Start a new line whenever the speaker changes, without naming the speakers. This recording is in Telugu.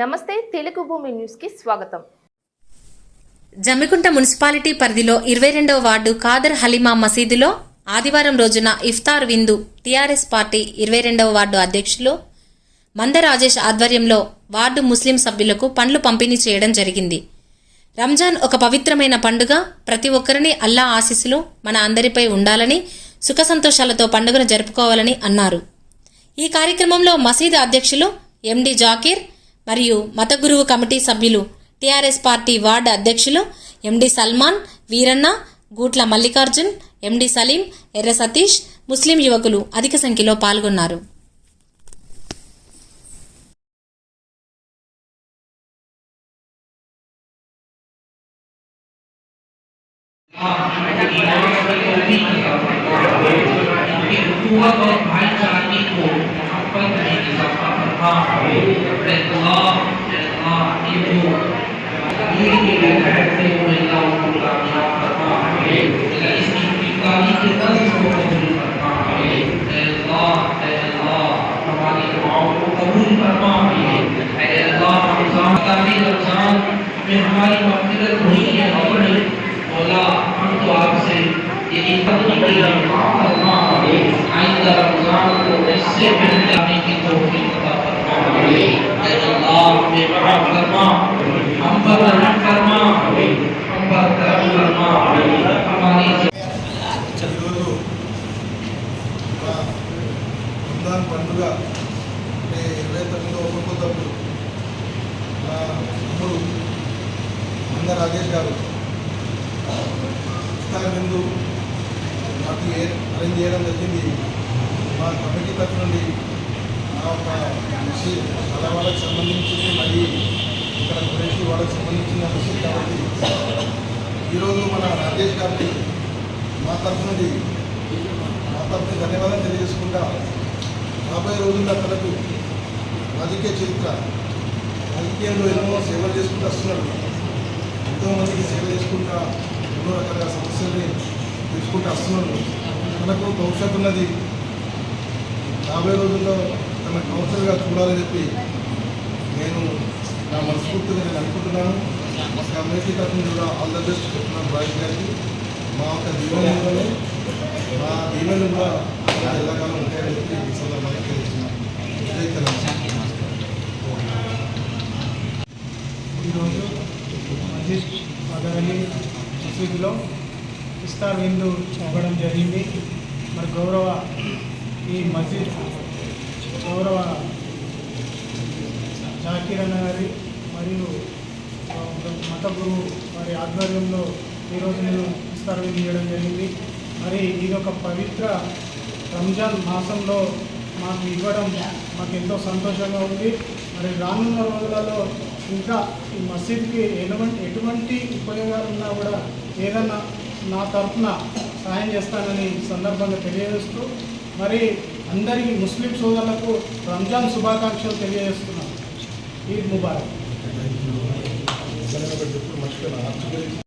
నమస్తే తెలుగు భూమి న్యూస్కి స్వాగతం.
జమ్మికుంట మున్సిపాలిటీ పరిధిలో ఇరవై రెండవ వార్డు కాదర్ హలీమా మసీదులో ఆదివారం రోజున ఇఫ్తార్ విందు టీఆర్ఎస్ పార్టీ ఇరవై రెండవ వార్డు అధ్యక్షులు మంద రాజేష్ ఆధ్వర్యంలో వార్డు ముస్లిం సభ్యులకు పండ్లు పంపిణీ చేయడం జరిగింది. రంజాన్ ఒక పవిత్రమైన పండుగ. ప్రతి ఒక్కరిని అల్లా ఆశీస్సులు మన అందరిపై ఉండాలని సుఖ సంతోషాలతో పండుగను జరుపుకోవాలని అన్నారు. ఈ కార్యక్రమంలో మసీదు అధ్యక్షులు ఎండి జాకీర్ మరియు మత గురువు కమిటీ సభ్యులు టీఆర్ఎస్ పార్టీ వార్డు అధ్యక్షులు ఎండి సల్మాన్ వీరన్న గూట్ల మల్లికార్జున్ ఎండి సలీం ఎర్ర సతీష్ ముస్లిం యువకులు అధిక సంఖ్యలో పాల్గొన్నారు.
আমিন తొమ్మిదో నా మా తమ్ముడు మంద రాజేష్ గారు ఇఫ్తార్ ముందు నాకు ఏ అరేంజ్ చేయడం జరిగింది మా కమిటీ తరఫు నుండి మా ఒక మసీద్ చాలా వాళ్ళకి సంబంధించింది మరి ఇక్కడ గురించి వాళ్ళకి సంబంధించిన మసీద్ కాబట్టి ఈరోజు మన రాజేష్ గారికి మా తరఫు నుండి మా తరఫు ధన్యవాదాలు తెలియజేసుకుంటా రాబోయే రోజుల్లో తనకు రాజకీయ చరిత్ర. రాజకీయంలో ఎన్నో సేవలు చేసుకుంటూ వస్తున్నాడు ఎంతోమందికి సేవ చేసుకుంటా ఎన్నో రకాల సమస్యల్ని తీసుకుంటూ వస్తున్నాడు తనకు భవిష్యత్తు ఉన్నది రాబోయే రోజుల్లో తన కౌన్సిలర్గా చూడాలని చెప్పి నేను నా మనస్ఫూర్తిగా నేను అనుకుంటున్నాను. కమ్యూనిటీ తరఫున కూడా ఆల్ ద బెస్ట్ చెప్తున్నాను రాజు గారికి. మా యొక్క దీవెనలోనే మా దీవెనలు కూడా ఎల్లకాలం ఉంటాయని చెప్పి ఈ సందర్భంగా తెలియజేస్తున్నాను.
ఈరోజు మస్జిద్ మదరలి మసీదులో ఇస్తార్ విందు ఇవ్వడం జరిగింది మరి గౌరవ ఈ మసీద్ గౌరవ జాకీర్ అన్న గారి మరియు మత గురువు వారి ఆధ్వర్యంలో ఈరోజు నేను ఇస్తార్ విందు చేయడం జరిగింది మరి ఇది ఒక పవిత్ర రంజాన్ మాసంలో మాకు ఇవ్వడం మాకు ఎంతో సంతోషంగా ఉంది. మరి రానున్న రోజులలో ఇంకా ఈ మసీద్కి ఎటువంటి ఎటువంటి ఉపయోగాలు ఉన్నా కూడా ఏదన్నా నా తరఫున సహాయం చేస్తానని సందర్భంగా తెలియజేస్తూ మరి అందరికీ ముస్లిం సోదరులకు రంజాన్ శుభాకాంక్షలు తెలియజేస్తున్నాను. ఈద్ ముబారక్.